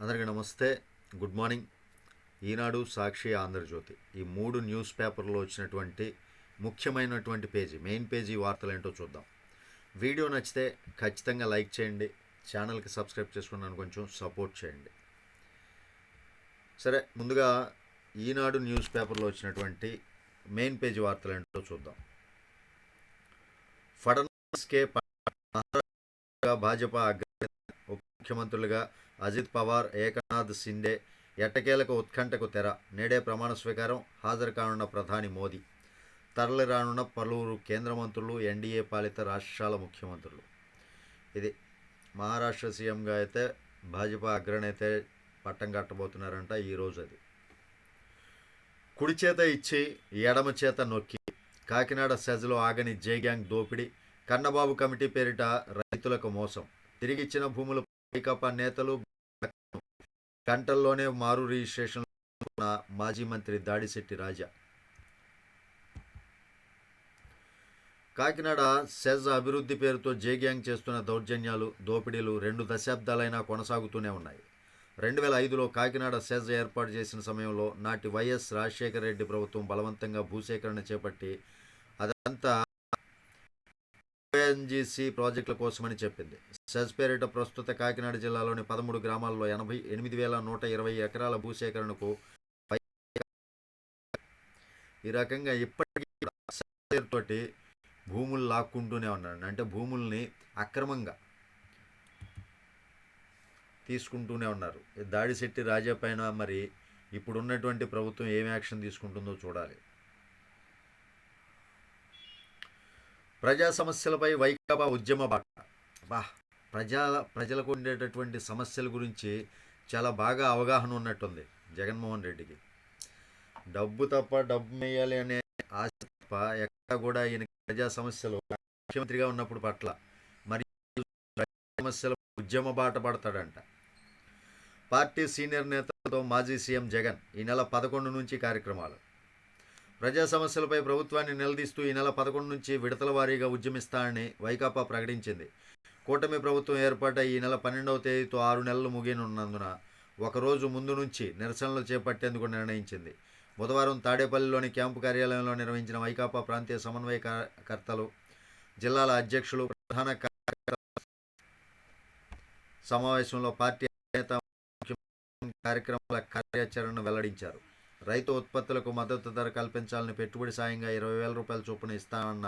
అందరికీ నమస్తే. Good morning. ఈనాడు సాక్షి ఆంధ్రజ్యోతి. ఈ మూడు న్యూస్ పేపర్లో వచ్చినటువంటి ముఖ్యమైనటువంటి పేజీ మెయిన్ పేజీ వార్తలు ఏంటో చూద్దాం. వీడియో నచ్చితే ఖచ్చితంగా లైక్ చేయండి. ఛానల్కి సబ్స్క్రైబ్ చేసుకున్నాను కొంచెం సపోర్ట్ చేయండి. సరే ముందుగా ఈనాడు న్యూస్ పేపర్లో వచ్చినటువంటి మెయిన్ పేజీ వార్తలు ఏంటో చూద్దాం ఫడన్వీస్కే భాజపా ముఖ్యమంత్రులుగా అజిత్ పవార్ ఏకనాథ్ సిండే ఎట్టకేలకు ఉత్కంఠకు తెర. నేడే ప్రమాణ స్వీకారం హాజరు కానున్న ప్రధాని మోదీ. తరలి రానున్న పలువురు కేంద్ర మంత్రులు ఎన్డీఏ పాలిత రాష్ట్రాల ముఖ్యమంత్రులు. ఇది మహారాష్ట్ర సీఎంగా అయితే భాజపా అగ్రనేత పట్టం కట్టబోతున్నారంట ఈరోజు అది. కుడి చేత ఇచ్చి ఎడమ చేత నొక్కి కాకినాడ సెజ్లో ఆగని జే గ్యాంగ్ దోపిడీ కన్నబాబు కమిటీ పేరిట రైతులకు మోసం. తిరిగిచ్చిన భూములు వైకాపా నేతలు గంటల్లోనే మారు రిజిస్ట్రేషన్ మాజీ మంత్రి దాడిశెట్టి రాజా. కాకినాడ సెజ్ అభివృద్ధి పేరుతో జే గ్యాంగ్ చేస్తున్న దౌర్జన్యాలు దోపిడీలు రెండు దశాబ్దాలైనా కొనసాగుతూనే ఉన్నాయి. రెండు వేల ఐదులో కాకినాడ సెజ్ ఏర్పాటు చేసిన సమయంలో నాటి వైఎస్ రాజశేఖర రెడ్డి ప్రభుత్వం బలవంతంగా భూసేకరణ చేపట్టి అదంతా ఓఎన్జీసీ ప్రాజెక్టుల కోసమని చెప్పింది. సెజ్ పేరిట ప్రస్తుత కాకినాడ జిల్లాలోని పదమూడు గ్రామాల్లో ఎనభై ఎనిమిది వేల నూట ఇరవై ఎకరాల భూసేకరణకు ఈ రకంగా ఇప్పటికీ తోటి భూములు లాక్కుంటూనే ఉన్నాడు అంటే భూముల్ని అక్రమంగా తీసుకుంటూనే ఉన్నారు. దాడిశెట్టి రాజా పైన మరి ఇప్పుడున్నటువంటి ప్రభుత్వం ఏం యాక్షన్ తీసుకుంటుందో చూడాలి. ప్రజా సమస్యలపై వైకాపా ఉద్యమ బాట బా ప్రజా ప్రజలకు ఉండేటటువంటి సమస్యల గురించి చాలా బాగా అవగాహన ఉన్నట్టుంది జగన్మోహన్ రెడ్డికి. డబ్బు తప్ప డబ్బు మేయాలి అనే ఆశ తప్ప ఎక్కడ కూడా ఈయన ప్రజా సమస్యలు ముఖ్యమంత్రిగా ఉన్నప్పుడు పట్ల మరి సమస్యల ఉద్యమ బాట పడతాడంట. పార్టీ సీనియర్ నేతలతో మాజీ సీఎం జగన్ ఈ నెల పదకొండు నుంచి కార్యక్రమాలు. ప్రజా సమస్యలపై ప్రభుత్వాన్ని నిలదీస్తూ ఈ నెల పదకొండు నుంచి విడతల వారీగా ఉద్యమిస్తానని వైకాపా ప్రకటించింది. కూటమి ప్రభుత్వం ఏర్పాటై ఈ నెల పన్నెండవ తేదీతో ఆరు నెలలు ముగియనున్నందున ఒకరోజు ముందు నుంచి నిరసనలు చేపట్టేందుకు నిర్ణయించింది. బుధవారం తాడేపల్లిలోని క్యాంపు కార్యాలయంలో నిర్వహించిన వైకాపా ప్రాంతీయ సమన్వయకర్తలు జిల్లాల అధ్యక్షులు ప్రధాన సమావేశంలో పార్టీ నేత కార్యక్రమాల కార్యాచరణను వెల్లడించారు. రైతు ఉత్పత్తులకు మద్దతు ధర కల్పించాలని పెట్టుబడి సాయంగా ఇరవై వేల రూపాయల చొప్పున ఇస్తామన్న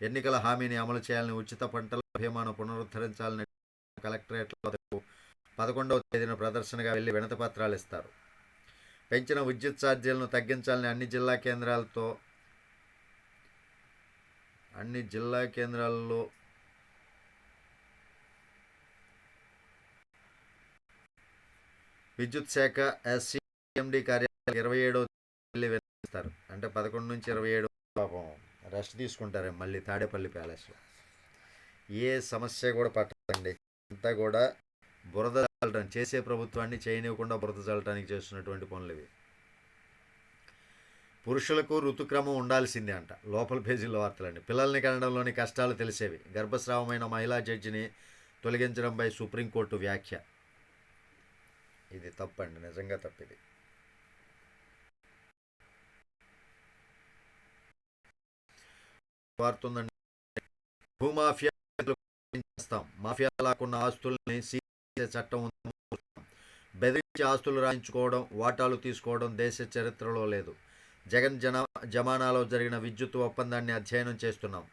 ఎన్నికల హామీని అమలు చేయాలని ఉచిత పంటల భీమాను పునరుద్ధరించాలని కలెక్టరేట్లో పదకొండవ తేదీన ప్రదర్శనగా వెళ్ళి వినతపత్రాలు ఇస్తారు. పెంచిన విద్యుత్ ఛార్జీలను తగ్గించాలని అన్ని జిల్లా కేంద్రాలతో అన్ని జిల్లా కేంద్రాల్లో విద్యుత్ శాఖ ఎస్సీఎండి కార్యాలయం ఇరవై ఏడో మళ్ళీ వినిస్తారు అంటే పదకొండు నుంచి ఇరవై ఏడు పాపం రెస్ట్ తీసుకుంటారు మళ్ళీ తాడేపల్లి ప్యాలెస్లో. ఏ సమస్య కూడా పట్టదండి. అంతా కూడా బురద చల్లటం చేసే ప్రభుత్వాన్ని చేయనివ్వకుండా బురద చల్లటానికి చేస్తున్నటువంటి పనులు ఇవి. పురుషులకు ఋతుక్రమం ఉండాల్సిందే అంట. లోపల పేజీలో వార్తలండి. పిల్లల్ని కనడంలోని కష్టాలు తెలిసేవి. గర్భస్రావమైన మహిళా జడ్జిని తొలగించడంపై సుప్రీంకోర్టు వ్యాఖ్య. ఇది తప్పండి. నిజంగా తప్పిది. వారుతుందండి భూమాఫియా చేస్తాం. మాఫియా లాక్కున్న ఆస్తుల్ని సీజ్ చట్టం బెదిరించి ఆస్తులు రాయించుకోవడం వాటాలు తీసుకోవడం దేశ చరిత్రలో లేదు. జగన్ జన జమానాలో జరిగిన విద్యుత్ ఒప్పందాన్ని అధ్యయనం చేస్తున్నాం.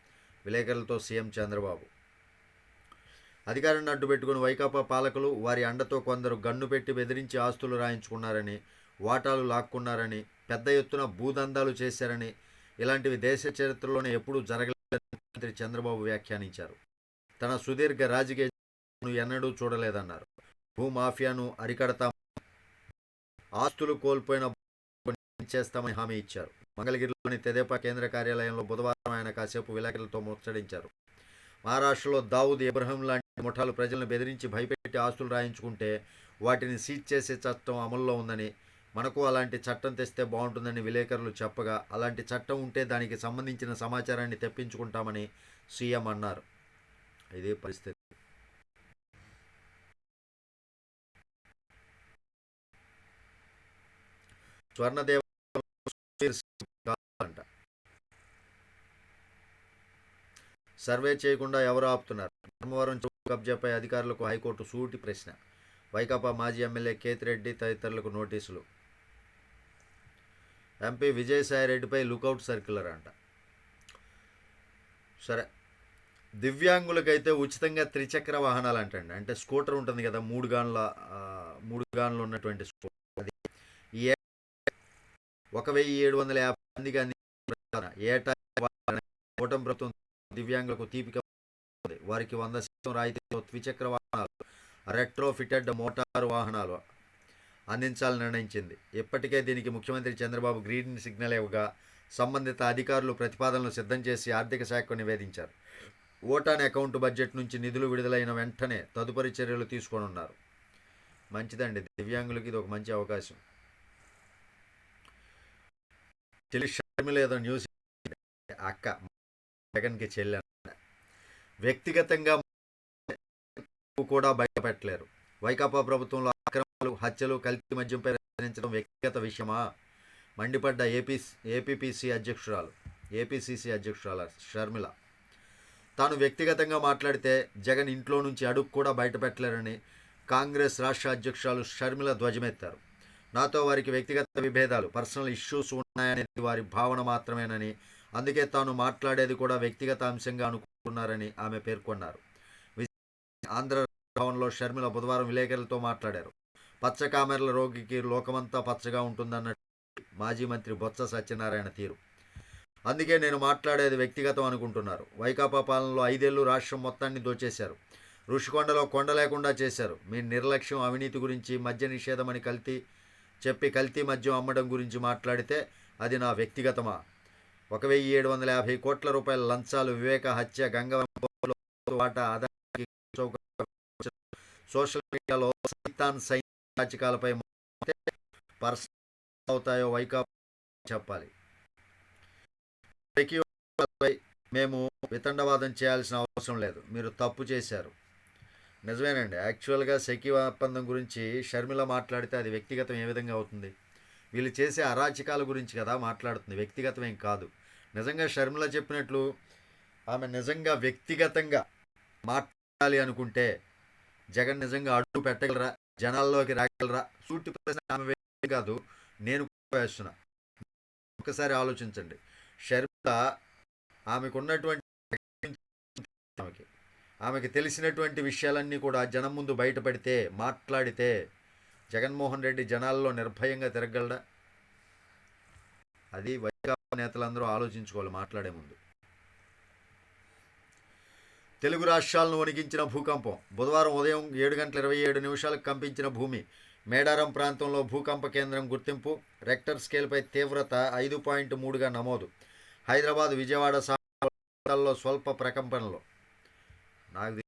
విలేకరులతో సీఎం చంద్రబాబు. అధికారాన్ని అడ్డుపెట్టుకుని వైకాపా పాలకులు వారి అండతో కొందరు గన్ను పెట్టి బెదిరించి ఆస్తులు రాయించుకున్నారని వాటాలు లాక్కున్నారని పెద్ద ఎత్తున భూదందాలు చేశారని ఇలాంటివి దేశ చరిత్రలోనే ఎప్పుడూ జరగలేదని మంత్రి చంద్రబాబు వ్యాఖ్యానించారు. తన సుదీర్ఘ రాజకీయ ఎన్నడూ చూడలేదన్నారు. భూమాఫియాను అరికడతాం ఆస్తులు కోల్పోయిన చేస్తామని హామీ ఇచ్చారు. మంగళగిరిలోని తెదేపా కేంద్ర కార్యాలయంలో బుధవారం ఆయన కాసేపు విలేకరులతో ముచ్చడించారు మహారాష్ట్రలో దావుద్ ఇబ్రహం లాంటి ముఠాలు ప్రజలను బెదిరించి భయపెట్టి ఆస్తులు రాయించుకుంటే వాటిని సీజ్ చేసే చట్టం అమల్లో ఉందని మనకు అలాంటి చట్టం తెస్తే బాగుంటుందని విలేకరులు చెప్పగా అలాంటి చట్టం ఉంటే దానికి సంబంధించిన సమాచారాన్ని తెప్పించుకుంటామని సీఎం అన్నారు. ఇదే పరిస్థితి. స్వర్ణదేవ అంట సర్వే చేయకుండా ఎవరు ఆపుతున్నారు? ధర్మవరం కబ్జాపై అధికారులకు హైకోర్టు సూటి ప్రశ్న. వైకాపా మాజీ ఎమ్మెల్యే కేతిరెడ్డి తదితరులకు నోటీసులు. ఎంపీ విజయసాయిరెడ్డిపై లుకౌట్ సర్క్యులర్ అంట. సరే. దివ్యాంగులకైతే ఉచితంగా త్రిచక్ర వాహనాలు అంటండి అంటే స్కూటర్ ఉంటుంది కదా మూడు గాన్ల మూడు గాన్లు ఉన్నటువంటి స్కూటర్. అది ఈ ఏ- ఒక వెయ్యి ఏడు వందల యాభై మందికి అందించిన ఏటా కూటమి ప్రభుత్వం దివ్యాంగులకు తీపిక వారికి వంద శాతం రాయితీతో ద్విచక్ర వాహనాలు రెట్రో ఫిటెడ్ మోటారు వాహనాలు అందించాలని నిర్ణయించింది. ఇప్పటికే దీనికి ముఖ్యమంత్రి చంద్రబాబు గ్రీన్ సిగ్నల్ ఇవ్వగా సంబంధిత అధికారులు ప్రతిపాదనలు సిద్ధం చేసి ఆర్థిక శాఖకు నివేదించారు. ఓటాన్ అకౌంట్ బడ్జెట్ నుంచి నిధులు విడుదలైన వెంటనే తదుపరి చర్యలు తీసుకోనున్నారు. మంచిదండి. దివ్యాంగులకి ఇది ఒక మంచి అవకాశం. చెల్లి షర్మిల ఏదో న్యూస్ అక్క జగన్కి చెల్లె. వ్యక్తిగతంగా కూడా బయటపెట్టలేరు. వైకాపా ప్రభుత్వంలో అక్రమ హత్యలు కల్తీ మద్యంపై రచించడం వ్యక్తిగత విషయమా? మండిపడ్డ ఏపీ ఏపీపీసీ అధ్యక్షురాలు ఏపీసీసీ అధ్యక్షురాలు షర్మిల. తాను వ్యక్తిగతంగా మాట్లాడితే జగన్ ఇంట్లో నుంచి అడుగు కూడా బయటపెట్టలేరని కాంగ్రెస్ రాష్ట్ర అధ్యక్షురాలు షర్మిల ధ్వజమెత్తారు. నాతో వారికి వ్యక్తిగత విభేదాలు పర్సనల్ ఇష్యూస్ ఉన్నాయనేది వారి భావన మాత్రమేనని అందుకే తాను మాట్లాడేది కూడా వ్యక్తిగత అంశంగా అనుకుంటున్నారని ఆమె పేర్కొన్నారు. ఆంధ్ర భవన్లో షర్మిల బుధవారం విలేకరులతో మాట్లాడారు. పచ్చ కామెర్ల రోగికి లోకమంతా పచ్చగా ఉంటుందన్నట్టు మాజీ మంత్రి బొత్స సత్యనారాయణ తీరు. అందుకే నేను మాట్లాడేది వ్యక్తిగతం అనుకుంటున్నారు. వైకాపా పాలనలో ఐదేళ్ళు రాష్ట్రం మొత్తాన్ని దోచేశారు. ఋషికొండలో కొండ లేకుండా చేశారు. మీ నిర్లక్ష్యం అవినీతి గురించి మద్య నిషేధం అని కల్తీ చెప్పి కల్తీ మద్యం అమ్మడం గురించి మాట్లాడితే అది నా వ్యక్తిగతమా? ఒక వెయ్యి ఏడు వందల యాభై కోట్ల రూపాయల లంచాలు వివేక హత్య గంగవరం వాటా ఆదాయానికి చౌక సోషల్ మీడియాలో సైతాన్ సైనికాలపై పర్సనల్ అవుతాయో వైకాపా చెప్పాలి. మేము వితండవాదం చేయాల్సిన అవసరం లేదు. మీరు తప్పు చేశారు. నిజమేనండి. యాక్చువల్గా సెకి ఒప్పందం గురించి షర్మిల మాట్లాడితే అది వ్యక్తిగతం ఏ విధంగా అవుతుంది? వీళ్ళు చేసే అరాచకాల గురించి కదా మాట్లాడుతుంది. వ్యక్తిగతం ఏం కాదు. నిజంగా షర్మిల చెప్పినట్లు ఆమె నిజంగా వ్యక్తిగతంగా మాట్లాడాలి అనుకుంటే జగన్ నిజంగా అడుగు పెట్టగలరా? జనాల్లోకి రాగలరా? సూటి ప్రశ్న ఆమె కాదు నేను వేస్తున్నా. ఒకసారి ఆలోచించండి. షర్మిల ఆమెకున్నటువంటి ఆమెకి ఆమెకి తెలిసినటువంటి విషయాలన్నీ కూడా జనం ముందు బయటపడితే మాట్లాడితే జగన్మోహన్ రెడ్డి జనాల్లో నిర్భయంగా తిరగలడా? అది వైకాపా నేతలందరూ ఆలోచించుకోవాలి మాట్లాడే ముందు. తెలుగు రాష్ట్రాలను వణికించిన భూకంపం. బుధవారం ఉదయం ఏడు గంటల ఇరవై ఏడు నిమిషాలకు కంపించిన భూమి మేడారం ప్రాంతంలో భూకంప కేంద్రం గుర్తింపు రెక్టర్ స్కేల్పై తీవ్రత ఐదు పాయింట్ మూడుగా నమోదు. హైదరాబాద్ విజయవాడ ప్రాంతాల్లో స్వల్ప ప్రకంపనలు. నాకు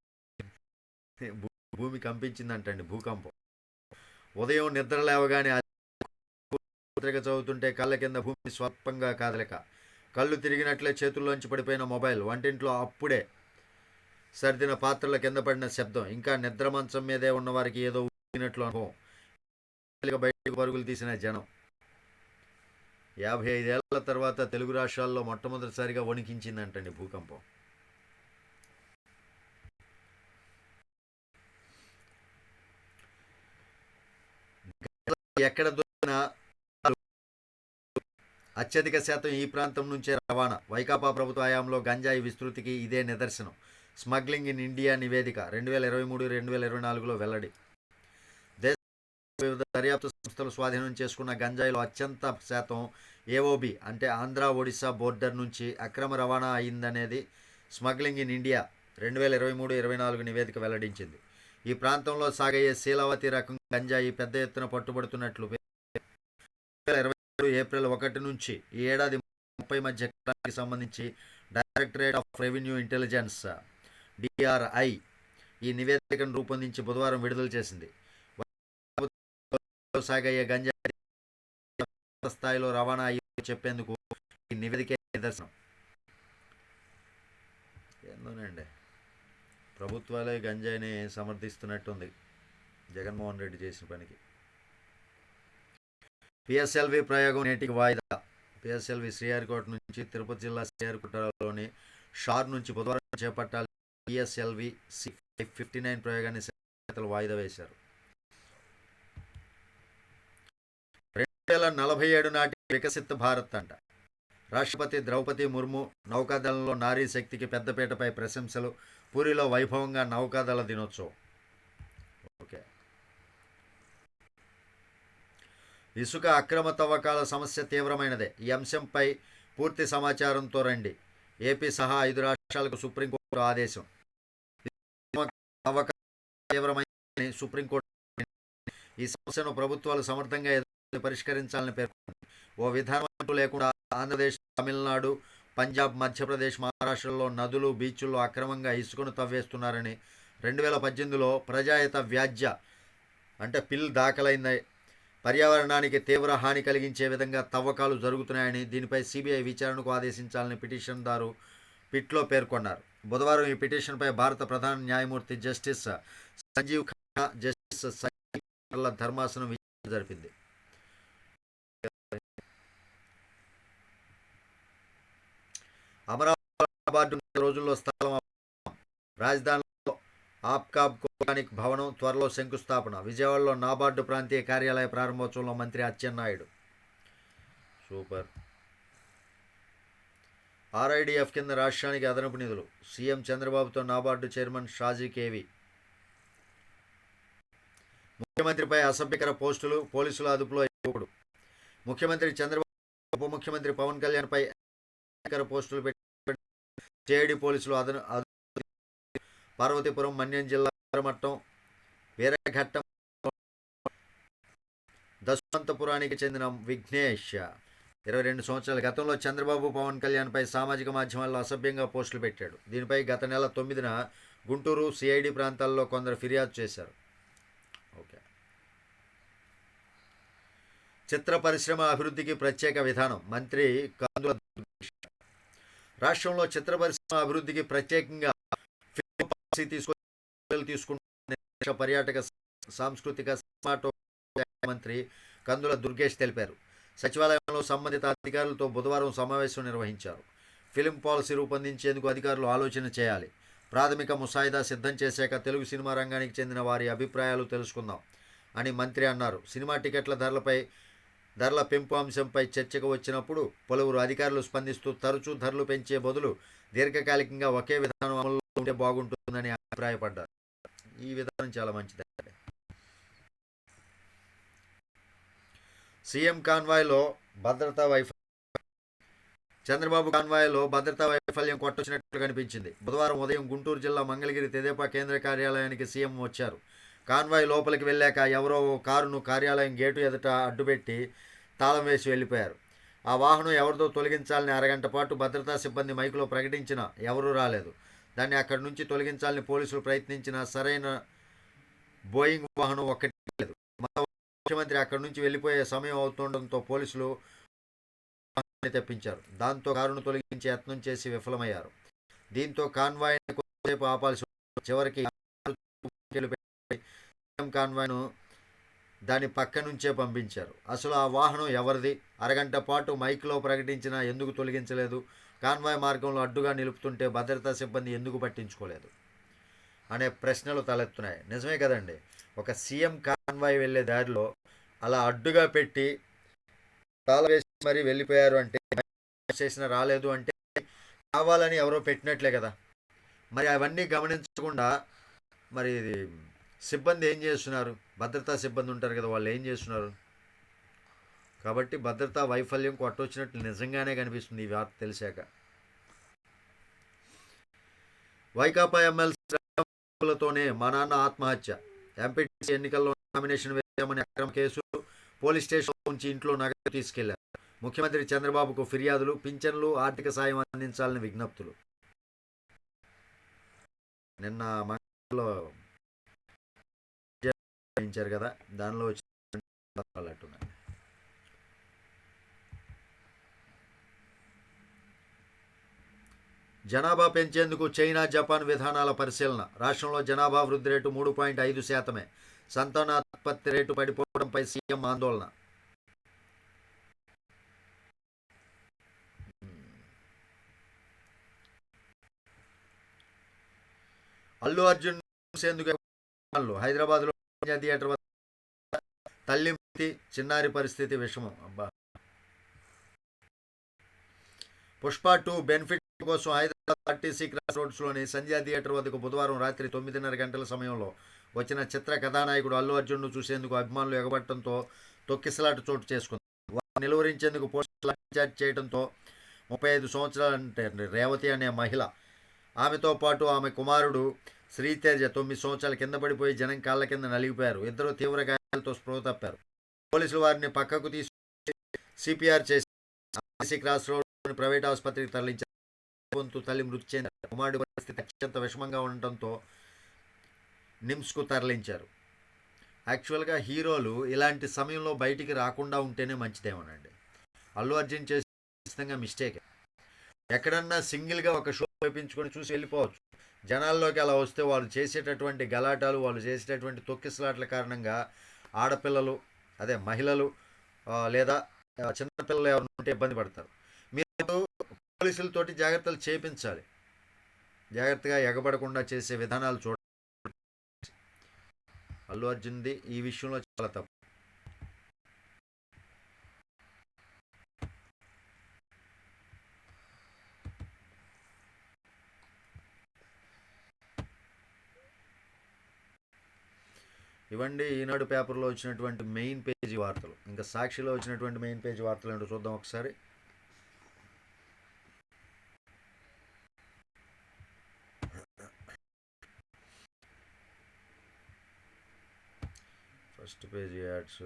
భూమి కంపించిందంటండి భూకంపం. ఉదయం నిద్ర లేవగానే పత్రిక చదువుతుంటే కళ్ళ కింద భూమి స్వల్పంగా కాదలిక కళ్ళు తిరిగినట్లే చేతుల్లోంచి పడిపోయిన మొబైల్ వంటింట్లో అప్పుడే సర్దిన పాత్రల కింద పడిన శబ్దం. ఇంకా నిద్ర మంచం మీదే ఉన్నవారికి ఏదో ఊగినట్లు అనుభవం. బయటకు పరుగులు తీసిన జనం. యాభై ఐదేళ్ళ తర్వాత తెలుగు రాష్ట్రాల్లో మొట్టమొదటిసారిగా వణికించిందంటండి భూకంపం. ఎక్కడ దొరికినా అత్యధిక శాతం ఈ ప్రాంతం నుంచే రవాణా. వైకాపా ప్రభుత్వ హయాంలో గంజాయి విస్తృతికి ఇదే నిదర్శనం. స్మగ్లింగ్ ఇన్ ఇండియా నివేదిక రెండు వేల ఇరవై మూడు రెండు వేల ఇరవై నాలుగులో వెల్లడి. దేశ వివిధ దర్యాప్తు సంస్థలు స్వాధీనం చేసుకున్న గంజాయిలో అత్యంత శాతం ఏఓబి అంటే ఆంధ్ర ఒడిశా బోర్డర్ నుంచి అక్రమ రవాణా అయిందనేది స్మగ్లింగ్ ఇన్ ఇండియా రెండు వేల ఇరవై మూడు ఇరవై నాలుగు నివేదిక వెల్లడించింది. ఈ ప్రాంతంలో సాగయ్యే శీలావతి రకం గంజాయి పెద్ద ఎత్తున పట్టుబడుతున్నట్లు ఇరవై ఏప్రిల్ ఒకటి నుంచి ఈ ఏడాది ముప్పై మధ్య సంబంధించి directorate of revenue intelligence DRI ఈ నివేదికను రూపొందించి బుధవారం విడుదల చేసింది. సాగయ్యే గంజా స్థాయిలో రవాణా అయ్యి చెప్పేందుకు ఈ నివేదిక నిదర్శనం. ఏందోనండి? ప్రభుత్వాలే గంజాయిని సమర్థిస్తున్నట్టుంది జగన్మోహన్ రెడ్డి చేసిన పనికి. పిఎస్ఎల్వి ప్రయోగం నేటికి వాయిదా. పిఎస్ఎల్వి శ్రీహరికోట నుంచి తిరుపతి జిల్లా శ్రీహరికోటలోని షార్ నుంచి బుధవారం చేపట్టాలి పిఎస్ఎల్వి సి ఫిఫ్టీ నైన్ ప్రయోగాన్ని శాస్త్రవేత్తలు వాయిదా వేశారు. రెండు వేల నలభై ఏడు నాటి వికసిత భారత్ అంట. రాష్ట్రపతి ద్రౌపది ముర్ము నౌకాదళంలో నారీ శక్తికి పెద్దపీటపై ప్రశంసలు పూరిలో వైభవంగా నౌకాదళ దినోత్సవం. ఓకే. ఇసుక అక్రమ తవ్వకాల సమస్య తీవ్రమైనదే. ఈ అంశంపై పూర్తి సమాచారంతో రండి. ఏపీ సహా ఐదు రాష్ట్రాలకు సుప్రీంకోర్టు ఆదేశం. తవ్వకాలు తీవ్రమైన సుప్రీంకోర్టు ఈ సమస్యను ప్రభుత్వాలు సమర్థంగా పరిష్కరించాలని పేర్కొంది. ఓ విధానం అంటూ లేకుండా ఆంధ్రప్రదేశ్ తమిళనాడు పంజాబ్ మధ్యప్రదేశ్ మహారాష్ట్రలో నదులు బీచ్ల్లో అక్రమంగా ఇసుకను తవ్వేస్తున్నారని రెండు వేల పద్దెనిమిదిలో ప్రజాయత వ్యాజ్య అంటే పిల్ దాఖలైంది. పర్యావరణానికి తీవ్ర హాని కలిగించే విధంగా తవ్వకాలు జరుగుతున్నాయని దీనిపై సిబిఐ విచారణకు ఆదేశించాలని పిటిషన్దారు పిట్లో పేర్కొన్నారు. బుధవారం ఈ పిటిషన్పై భారత ప్రధాన న్యాయమూర్తి జస్టిస్ సంజీవ్ ఖన్నా జస్టిస్ సంజీవ్ ధర్మాసనం విచారణ జరిపింది. అమరావతి రోజుల్లో స్థలం రాజధానిలో ఆప్కాబ్ కోటానిక్ భవనం త్వరలో శంకుస్థాపన. విజయవాడలో నాబార్డు ప్రాంతీయ కార్యాలయ ప్రారంభోత్సవంలో మంత్రి అచ్చెన్నాయుడు. సూపర్. ఆర్ఐడిఎఫ్ కింద రాష్ట్రానికి అదనపు నిధులు. సీఎం చంద్రబాబుతో NABARD chairman Shaji K V. ముఖ్యమంత్రిపై అసభ్యకర పోస్టులు పోలీసుల అదుపులో యువకుడు ముఖ్యమంత్రి చంద్రబాబు ఉప ముఖ్యమంత్రి పవన్ కళ్యాణ్పై అసభ్యకర పోస్టులు పెట్టి జేడి పోలీసులు అదను పార్వతీపురం మన్యం జిల్లా మట్టం వీరఘట్టం దశవంతపురానికి చెందిన విఘ్నేష్. ఇరవై రెండు సంవత్సరాల గతంలో చంద్రబాబు పవన్ కళ్యాణ్పై సామాజిక మాధ్యమాల్లో అసభ్యంగా పోస్టులు పెట్టాడు. దీనిపై గత నెల తొమ్మిదిన గుంటూరు సిఐడి ప్రాంతాల్లో కొందరు ఫిర్యాదు చేశారు. ఓకే. చిత్ర పరిశ్రమ అభివృద్ధికి ప్రత్యేక విధానం మంత్రి కందుల రాష్ట్రంలో చిత్ర పరిశ్రమ అభివృద్ధికి ప్రత్యేకంగా పాలసీ తీసుకుంటున్న పర్యాటక సాంస్కృతిక మంత్రి కందుల దుర్గేష్ తెలిపారు. సచివాలయం సచివాలయంలో సంబంధిత అధికారులతో బుధవారం సమావేశం నిర్వహించారు. ఫిలిం పాలసీ రూపొందించేందుకు అధికారులు ఆలోచన చేయాలి. ప్రాథమిక ముసాయిదా సిద్ధం చేశాక తెలుగు సినిమా రంగానికి చెందిన వారి అభిప్రాయాలు తెలుసుకుందాం అని మంత్రి అన్నారు. సినిమా టికెట్ల ధరలపై ధరల పెంపు అంశంపై చర్చకు వచ్చినప్పుడు పలువురు అధికారులు స్పందిస్తూ తరచూ ధరలు పెంచే బదులు దీర్ఘకాలికంగా ఒకే విధానం అమలులో ఉంటే బాగుంటుందని అభిప్రాయపడ్డారు. ఈ విధానం చాలా మంచిది. సీఎం కాన్వాయ్లో భద్రతా వైఫల్యం. చంద్రబాబు కాన్వాయ్లో భద్రతా వైఫల్యం కొట్టొచ్చినట్లు కనిపించింది. బుధవారం ఉదయం గుంటూరు జిల్లా మంగళగిరి తెదేపా కేంద్ర కార్యాలయానికి సీఎం వచ్చారు. కాన్వాయ్ లోపలికి వెళ్ళాక ఎవరో ఓ కారును కార్యాలయం గేటు ఎదుట అడ్డుపెట్టి తాళం వేసి వెళ్ళిపోయారు. ఆ వాహనం ఎవరిదో తొలగించాలని అరగంట పాటు భద్రతా సిబ్బంది మైకులో ప్రకటించినా ఎవరూ రాలేదు. దాన్ని అక్కడి నుంచి తొలగించాలని పోలీసులు ప్రయత్నించినా సరైన బోయింగ్ వాహనం ఒక్కటి లేదు. ముఖ్యమంత్రి అక్కడి నుంచి వెళ్ళిపోయే సమయం అవుతుండడంతో పోలీసులు తెప్పించారు. దాంతో కారును తొలగించే యత్నం చేసి విఫలమయ్యారు. దీంతో కాన్వాయ్ కొద్దిసేపు ఆపాల్సి చివరికి కాన్వాయ్ను దాని పక్క నుంచే పంపించారు. అసలు ఆ వాహనం ఎవరిది? అరగంట పాటు మైక్లో ప్రకటించినా ఎందుకు తొలగించలేదు? కాన్వాయ్ మార్గంలో అడ్డుగా నిలుపుతుంటే భద్రతా సిబ్బంది ఎందుకు పట్టించుకోలేదు? అనే ప్రశ్నలు తలెత్తున్నాయి. నిజమే కదండి. ఒక సీఎం కా కాన్వాయ్ వెళ్ళే దారిలో అలా అడ్డుగా పెట్టి తాళ వేసి మరీ వెళ్ళిపోయారు అంటే చేసిన రాలేదు అంటే కావాలని ఎవరో పెట్టినట్లే కదా. మరి అవన్నీ గమనించకుండా మరి ఇది సిబ్బంది ఏం చేస్తున్నారు? భద్రతా సిబ్బంది ఉంటారు కదా వాళ్ళు ఏం చేస్తున్నారు? కాబట్టి భద్రతా వైఫల్యం కొట్టొచ్చినట్లు నిజంగానే కనిపిస్తుంది ఈ వార్త తెలిసాక. వైకాపా ఎమ్మెల్సీలతోనే మా నాన్న ఆత్మహత్య. ఎంపీటీసీ ఎన్నికల్లో నామినేషన్ వేశామని అక్రమ కేసు పోలీస్ స్టేషన్ నుంచి ఇంట్లో నగదు తీసుకెళ్ళారు. ముఖ్యమంత్రి చంద్రబాబుకు ఫిర్యాదులు పింఛన్లు ఆర్థిక సాయం అందించాలని విజ్ఞప్తులు. నిన్న మంగళలో కదా దానిలో వచ్చిన జనాభా పెంచేందుకు చైనా జపాన్ విధానాల పరిశీలన. రాష్ట్రంలో జనాభా వృద్ధి రేటు మూడు పాయింట్ ఐదు శాతమే. సంతానోత్పత్తి రేటు పడిపోవడంపై సీఎం ఆందోళన. అల్లు అర్జున్ చూసేందుకు హైదరాబాద్లో థియేటర్ తల్లి తల్లింపి చిన్నారి పరిస్థితి విషమం. అబ్బా. పుష్ప టూ బెనిఫిట్ కోసం హైదరాబాద్ ఆర్టీసీ క్రాస్ రోడ్స్లోని సంధ్యా థియేటర్ వద్దకు బుధవారం రాత్రి తొమ్మిదిన్నర గంటల సమయంలో వచ్చిన చిత్ర కథానాయకుడు అల్లు అర్జున్ను చూసేందుకు అభిమానులు ఎగబట్టడంతో తొక్కిసలాట చోటు చేసుకుంది. వారిని నిలువరించేందుకు పోలీసులు లాఠీచార్జ్ చేయడంతో ముప్పై ఐదు సంవత్సరాలు అంటే రేవతి అనే మహిళ ఆమెతో పాటు ఆమె కుమారుడు శ్రీతేజ తొమ్మిది సంవత్సరాల కింద పడిపోయి జనం కాళ్ళ కింద నలిగిపోయారు. ఇద్దరు తీవ్ర గాయాలతో స్పృహ తప్పారు. పోలీసులు వారిని పక్కకు తీసుకు సిపిఆర్ చేసి క్రాస్ రోడ్ ప్రైవేట్ ఆసుపత్రికి తరలించారు. తల్లి మృతి చెందారు. కుమారుడి పరిస్థితి అత్యంత విషమంగా ఉండటంతో నిమ్స్కు తరలించారు. యాక్చువల్గా హీరోలు ఇలాంటి సమయంలో బయటికి రాకుండా ఉంటేనే మంచిదేమోనండి. అల్లు అర్జున్ చేసే ఖచ్చితంగా మిస్టేక్. ఎక్కడన్నా సింగిల్గా ఒక షో వేపించుకొని చూసి వెళ్ళిపోవచ్చు. జనాల్లోకి అలా వస్తే వాళ్ళు చేసేటటువంటి గలాటాలు వాళ్ళు చేసేటటువంటి తొక్కిసలాట్ల కారణంగా ఆడపిల్లలు అదే మహిళలు లేదా చిన్నపిల్లలు ఎవరైనా ఉంటే ఇబ్బంది పడతారు. మీరు పోలీసులతోటి జాగ్రత్తలు చేపించాలి. జాగ్రత్తగా ఎగబడకుండా చేసే విధానాలు చూడాలి. అల్లు అర్జున్ది ఈ విషయంలో చాలా తప్పు. ఇవ్వండి ఈనాడు పేపర్లో వచ్చినటువంటి మెయిన్ పేజీ వార్తలు. ఇంకా సాక్షిలో వచ్చినటువంటి మెయిన్ పేజీ వార్తలు ఏంటో చూద్దాం ఒకసారి. First page ads.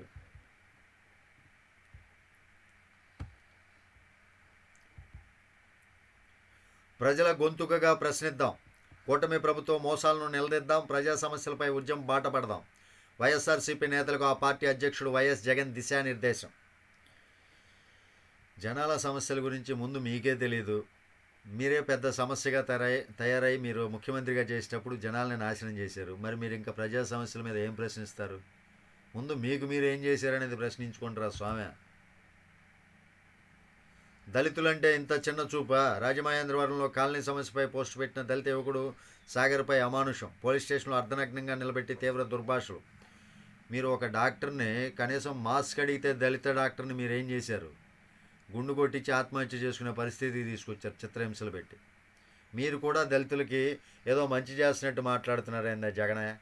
ప్రజల గొంతుకగా ప్రశ్నిద్దాం. కూటమి ప్రభుత్వం మోసాలను నిలదీద్దాం ప్రజా సమస్యలపై ఉద్యమం బాట పడదాం. వైఎస్ఆర్సీపీ నేతలకు ఆ పార్టీ అధ్యక్షుడు వైఎస్ జగన్ దిశానిర్దేశం. జనాల సమస్యల గురించి ముందు మీకే తెలియదు మీరే పెద్ద సమస్యగా తయారై తయారై మీరు ముఖ్యమంత్రిగా చేసేటప్పుడు జనాల్ని నాశనం చేశారు. మరి మీరు ఇంకా ప్రజా సమస్యల మీద ఏం ప్రశ్నిస్తారు? ముందు మీకు మీరు ఏం చేశారనేది ప్రశ్నించుకుంటారా స్వామి? దళితులంటే ఇంత చిన్న చూప? రాజమహేంద్రవరంలో కాలనీ సమస్యపై పోస్టు పెట్టిన దళిత యువకుడు సాగర్పై అమానుషం. పోలీస్ స్టేషన్లో అర్ధనగ్నంగా నిలబెట్టి తీవ్ర దుర్భాషలు. మీరు ఒక డాక్టర్ని కనీసం మాస్క్ అడిగితే దళిత డాక్టర్ని మీరు ఏం చేశారు? గుండు కొట్టించి ఆత్మహత్య చేసుకునే పరిస్థితికి తీసుకొచ్చారు చిత్రహింసలు పెట్టి. మీరు కూడా దళితులకి ఏదో మంచి చేస్తున్నట్టు మాట్లాడుతున్నారేందా జగనే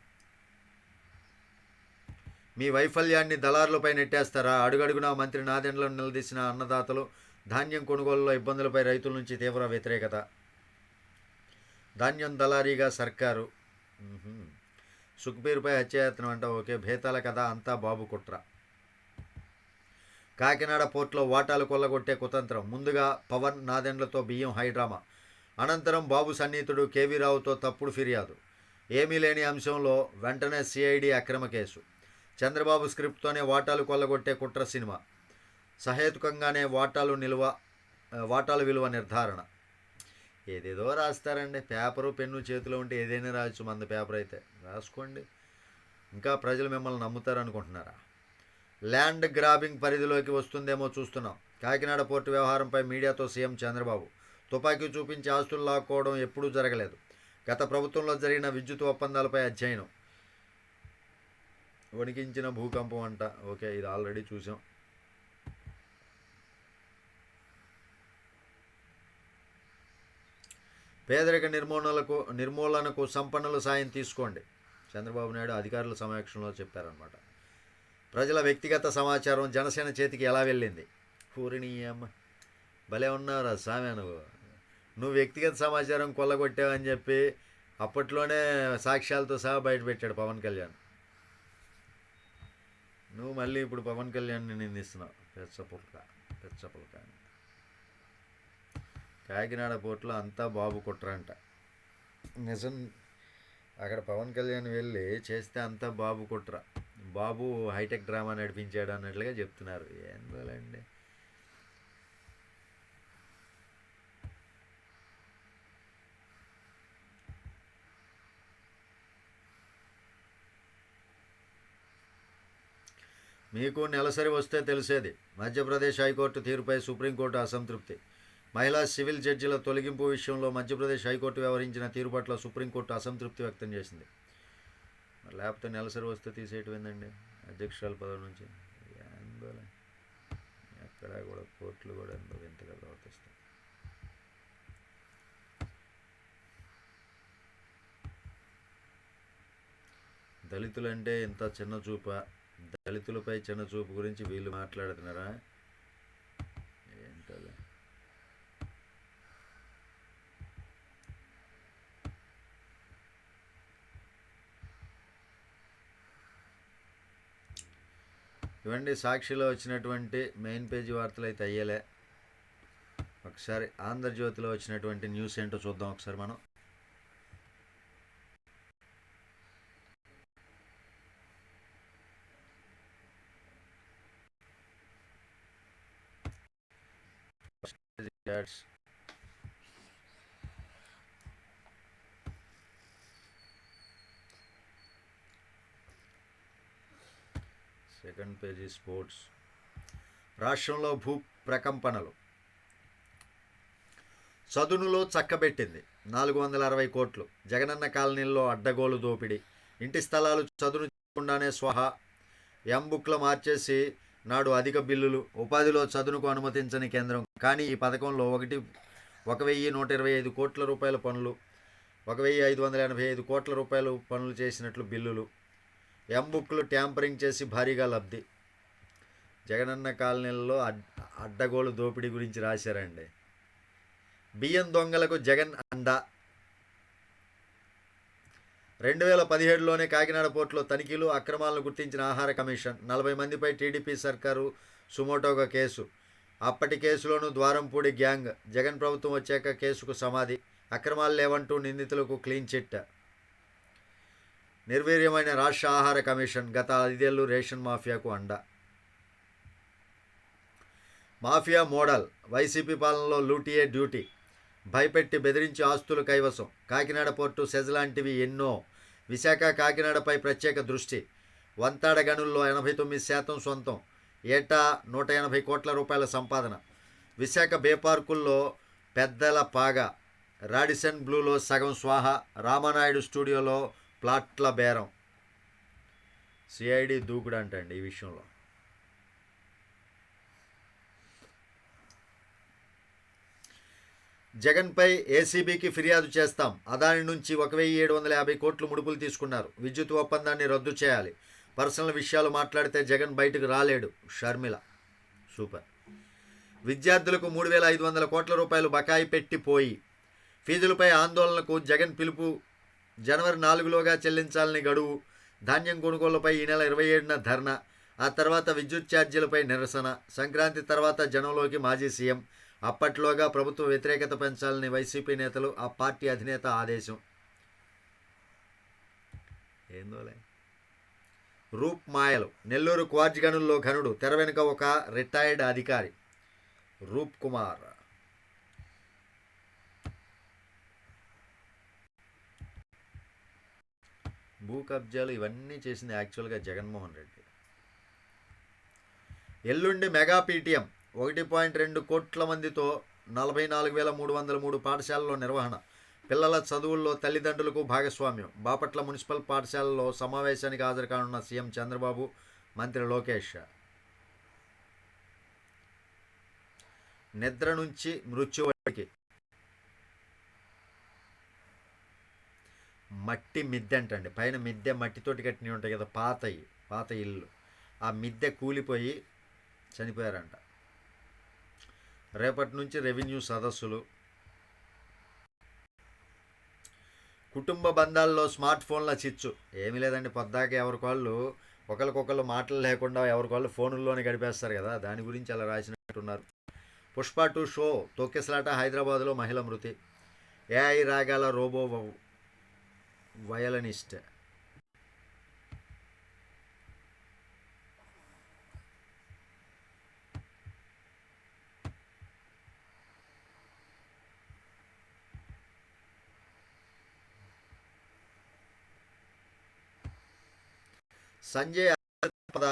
మీ వైఫల్యాన్ని దళారులపై నెట్టేస్తారా? అడుగడుగునా మంత్రి నాదెండ్లను నిలదీసిన అన్నదాతలు ధాన్యం కొనుగోలులో ఇబ్బందులపై రైతుల నుంచి తీవ్ర వ్యతిరేకత. ధాన్యం దళారీగా సర్కారు. సుఖ్బీర్పై హత్యాయత్నం అంట ఓకే భేతాల కథ అంతా బాబు కుట్ర. కాకినాడ పోర్టులో వాటాలు కొల్లగొట్టే కుతంత్రం. ముందుగా పవన్ నాదెండ్లతో బియ్యం హైడ్రామా. అనంతరం బాబు సన్నిహితుడు కేవీ రావుతో తప్పుడు ఫిర్యాదు. ఏమీ లేని అంశంలో వెంటనే సిఐడి అక్రమ కేసు. చంద్రబాబు స్క్రిప్ట్తోనే వాటాలు కొల్లగొట్టే కుట్ర సినిమా. సహేతుకంగానే వాటాలు నిల్వ వాటాలు విలువ నిర్ధారణ. ఏదేదో రాస్తారండి. పేపరు పెన్ను చేతిలో ఉంటే ఏదైనా రాయొచ్చు మంద పేపర్ అయితే. రాసుకోండి. ఇంకా ప్రజలు మిమ్మల్ని నమ్ముతారనుకుంటున్నారా? ల్యాండ్ గ్రాబింగ్ పరిధిలోకి వస్తుందేమో చూస్తున్నాం. కాకినాడ పోర్టు వ్యవహారంపై మీడియాతో సీఎం చంద్రబాబు. తుపాకీ చూపించి ఆస్తులు లాక్కోవడం ఎప్పుడూ జరగలేదు. గత ప్రభుత్వంలో జరిగిన విద్యుత్ ఒప్పందాలపై అధ్యయనం. వణికించిన భూకంపం అంట. ఓకే ఇది ఆల్రెడీ చూసాం. పేదరిక నిర్మూలనకు నిర్మూలనకు సంపన్నుల సాయం తీసుకోండి. చంద్రబాబు నాయుడు అధికారుల సమక్షంలో చెప్పారనమాట ప్రజల వ్యక్తిగత సమాచారం జనసేన చేతికి ఎలా వెళ్ళింది? పూరిణీయమ్మ భలే ఉన్నావురా సామె నువ్వు. నువ్వు వ్యక్తిగత సమాచారం కొల్లగొట్టావని చెప్పి అప్పట్లోనే సాక్ష్యాలతో సహా బయటపెట్టాడు పవన్ కళ్యాణ్. నువ్వు మళ్ళీ ఇప్పుడు పవన్ కళ్యాణ్ని నిందిస్తున్నావు పెచ్చపుల్క పెచ్చపుల్క అని కాకినాడ పోర్టులో అంతా బాబు కుట్రంట. నిజం అక్కడ పవన్ కళ్యాణ్ వెళ్ళి చేస్తే అంతా బాబు కుట్ర. బాబు హైటెక్ డ్రామా నడిపించాడు అన్నట్లుగా చెప్తున్నారు. ఏం పోలేండి మీకు నెలసరి వస్తే తెలిసేది. మధ్యప్రదేశ్ హైకోర్టు తీరుపై సుప్రీంకోర్టు అసంతృప్తి. మహిళా సివిల్ జడ్జిల తొలగింపు విషయంలో మధ్యప్రదేశ్ హైకోర్టు వ్యవహరించిన తీరు పట్ల సుప్రీంకోర్టు అసంతృప్తి వ్యక్తం చేసింది. మరి లేకపోతే నెలసరి వస్తే తీసేయటం ఏందండి? అధ్యక్షురాల పదవి నుంచి ఎక్కడా ఎక్కడ కూడా కోర్టులు కూడా ఎంతో ప్రవర్తిస్తాయి దళితులంటే ఇంత చిన్న చూప దళితులపై చిన్న చూపు గురించి వీళ్ళు మాట్లాడుతున్నారా? ఏంటది? ఇవండి సాక్షిలో వచ్చినటువంటి మెయిన్ పేజీ వార్తలు అయితే అయ్యలే. ఒకసారి ఆంధ్రజ్యోతిలో వచ్చినటువంటి న్యూస్ ఏంటో చూద్దాం ఒకసారి మనం. Page sports. రాష్ట్రంలో భూ ప్రకంపనలు. చదునులో చక్కబెట్టింది. నాలుగు వందల అరవై కోట్లు. జగనన్న కాలనీల్లో అడ్డగోలు దోపిడీ. ఇంటి స్థలాలు చదును చేయకుండానే స్వహా. ఎంబుక్ల మార్చేసి నాడు అధిక బిల్లులు. ఉపాధిలో చదునుకు అనుమతించని కేంద్రం. కానీ ఈ పథకంలో ఒకటి ఒక వెయ్యి నూట ఇరవై ఐదు కోట్ల రూపాయల పనులు ఒక వెయ్యి ఐదు వందల ఎనభై ఐదు కోట్ల రూపాయలు పనులు చేసినట్లు బిల్లులు. ఎంబుక్లు ట్యాంపరింగ్ చేసి భారీగా లబ్ధి. జగనన్న కాలనీలలో అడ్ అడ్డగోలు దోపిడీ గురించి రాశారండి. బియ్యం దొంగలకు జగన్ అండ. రెండు వేల పదిహేడులోనే కాకినాడ పోర్టులో తనిఖీలు అక్రమాలను గుర్తించిన ఆహార కమిషన్. నలభై మందిపై టీడీపీ సర్కారు సుమోటోగా కేసు. అప్పటి కేసులోనూ ద్వారంపూడి గ్యాంగ్. జగన్ ప్రభుత్వం వచ్చాక కేసుకు సమాధి. అక్రమాలు లేవంటూ నిందితులకు క్లీన్ చిట్. నిర్వీర్యమైన రాష్ట్ర ఆహార కమిషన్ గత ఐదేళ్ళు రేషన్ మాఫియాకు అండ. మాఫియా మోడల్ వైసీపీ పాలనలో లూటియే డ్యూటీ. భయపెట్టి బెదిరించి ఆస్తులు కైవసం. కాకినాడ పోర్టు సెజ్ లాంటివి ఎన్నో. విశాఖ కాకినాడపై ప్రత్యేక దృష్టి. వంతాడ గనుల్లో ఎనభై తొమ్మిది శాతం సొంతం. ఏటా నూట ఎనభై కోట్ల రూపాయల సంపాదన. విశాఖ బేపార్కుల్లో పెద్దల పాగా. రాడిసన్ బ్లూలో సగం స్వాహ. రామానాయుడు స్టూడియోలో ప్లాట్ల బేరం. సిఐడి దూకుడు అంటండి ఈ విషయంలో. జగన్పై ఏసీబీకి ఫిర్యాదు చేస్తాం. అదాని నుంచి ఒక వెయ్యి ఏడు వందల యాభై కోట్లు ముడుపులు తీసుకున్నారు. విద్యుత్ ఒప్పందాన్ని రద్దు చేయాలి. పర్సనల్ విషయాలు మాట్లాడితే జగన్ బయటకు రాలేడు. షర్మిల. సూపర్. విద్యార్థులకు మూడు వేల ఐదు వందల కోట్ల రూపాయలు బకాయి పెట్టిపోయి ఫీజులపై ఆందోళనకు జగన్ పిలుపు జనవరి నాలుగులోగా చెల్లించాలని గడువు ధాన్యం కొనుగోళ్ళపై ఈ నెల ఇరవై ఏడున ధర్నా ఆ తర్వాత విద్యుత్ ఛార్జీలపై నిరసన సంక్రాంతి తర్వాత జనంలోకి మాజీ సీఎం అప్పట్లోగా ప్రభుత్వ వ్యతిరేకత పెంచాలని వైసీపీ నేతలు ఆ పార్టీ అధినేత ఆదేశం. ఏందోలే? రూప్ మాయలు. నెల్లూరు క్వార్జ్ గనుల్లో ఘనుడు తెర వెనుక ఒక రిటైర్డ్ అధికారి. రూప్ కుమార్. భూ కబ్జాలు ఇవన్నీ చేసింది యాక్చువల్గా జగన్మోహన్ రెడ్డి. ఎల్లుండి మెగా పీటీఎం ఒకటి పాయింట్ రెండు కోట్ల మందితో నలభై నాలుగు వేల మూడు వందల మూడు పాఠశాలల్లో నిర్వహణ. పిల్లల చదువుల్లో తల్లిదండ్రులకు భాగస్వామ్యం. బాపట్ల మున్సిపల్ పాఠశాలలో సమావేశానికి హాజరు కానున్న సీఎం చంద్రబాబు మంత్రి లోకేష్. నిద్ర నుంచి మృత్యువడికి మట్టి మిద్దె అంటండి. పైన మిద్దె మట్టితోటి కట్టినవి ఉంటాయి కదా పాతయి పాత ఇల్లు. ఆ మిద్దె కూలిపోయి చనిపోయారంట. రేపటి నుంచి రెవెన్యూ సదస్సులు. కుటుంబ బంధాల్లో స్మార్ట్ ఫోన్ల చిచ్చు. ఏమీ లేదండి పొద్దాక ఎవరికి ఒకరికొకళ్ళు ఒకరికొకరు మాటలు లేకుండా ఎవరికి వాళ్ళు ఫోనుల్లోనే గడిపేస్తారు కదా దాని గురించి అలా రాసినట్టున్నారు. పుష్ప టూ షో తొక్కెసలాట హైదరాబాద్లో మహిళ మృతి. ఏఐ రాగాల రోబో వయలనిస్ట్. సంజయ్ పద.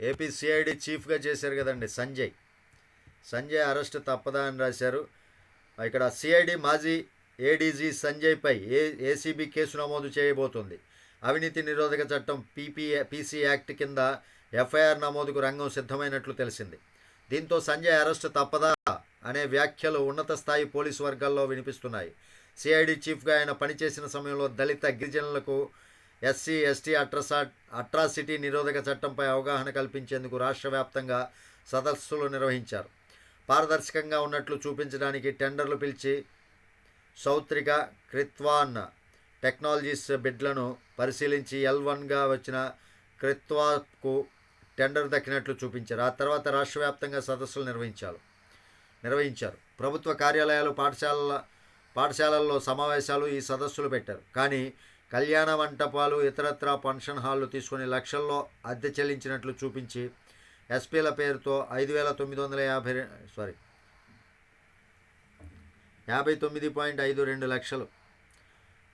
ఏపీ సిఐడి చీఫ్గా చేశారు కదండి సంజయ్. సంజయ్ అరెస్ట్ తప్పదా అని రాశారు. ఇక్కడ సిఐడి మాజీ ఏడీజీ సంజయ్పై ఏ ఏసీబీ కేసు నమోదు చేయబోతుంది. అవినీతి నిరోధక చట్టం పీపీ పీసీ యాక్ట్ కింద ఎఫ్ఐఆర్ నమోదుకు రంగం సిద్ధమైనట్లు తెలిసింది. దీంతో సంజయ్ అరెస్ట్ తప్పదా అనే వ్యాఖ్యలు ఉన్నత స్థాయి పోలీసు వర్గాల్లో వినిపిస్తున్నాయి. సిఐడి చీఫ్గా ఆయన పనిచేసిన సమయంలో దళిత గిరిజనులకు ఎస్సీ ఎస్టీ అట్రసా అట్రాసిటీ నిరోధక చట్టంపై అవగాహన కల్పించేందుకు రాష్ట్ర వ్యాప్తంగా సదస్సులు నిర్వహించారు. పారదర్శకంగా ఉన్నట్లు చూపించడానికి టెండర్లు పిలిచి సౌత్రిక క్రిత్వాన్ టెక్నాలజీస్ బిడ్లను పరిశీలించి ఎల్ వన్గా వచ్చిన క్రిత్వాకు టెండర్ దక్కినట్లు చూపించారు. ఆ తర్వాత రాష్ట్ర వ్యాప్తంగా సదస్సులు నిర్వహించారు నిర్వహించారు. ప్రభుత్వ కార్యాలయాలు పాఠశాలల పాఠశాలల్లో సమావేశాలు ఈ సదస్సులు పెట్టారు. కానీ కళ్యాణ మంటపాలు ఇతరత్రా ఫంక్షన్ హాళ్ళు తీసుకుని లక్షల్లో అద్దె చెల్లించినట్లు చూపించి ఎస్పీల పేరుతో ఐదు వేల తొమ్మిది వందల యాభై సారీ యాభై తొమ్మిది పాయింట్ ఐదు రెండు లక్షలు.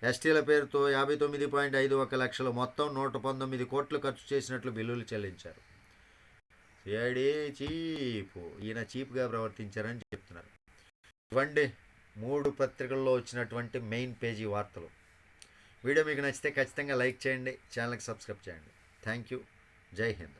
ఎస్టీల పేరుతో యాభై తొమ్మిది పాయింట్ ఐదు ఒక లక్షలు. మొత్తం నూట పంతొమ్మిది కోట్లు ఖర్చు చేసినట్లు బిల్లులు చెల్లించారు. CID chief. ఈయన చీప్గా ప్రవర్తించారని చెప్తున్నారు. ఇవ్వండి. మూడు పత్రికల్లో వచ్చినటువంటి మెయిన్ పేజీ వార్తలు. వీడియో మీకు నచ్చితే ఖచ్చితంగా లైక్ చేయండి ఛానల్కి సబ్స్క్రైబ్ చేయండి. Thank you. జై హింద్.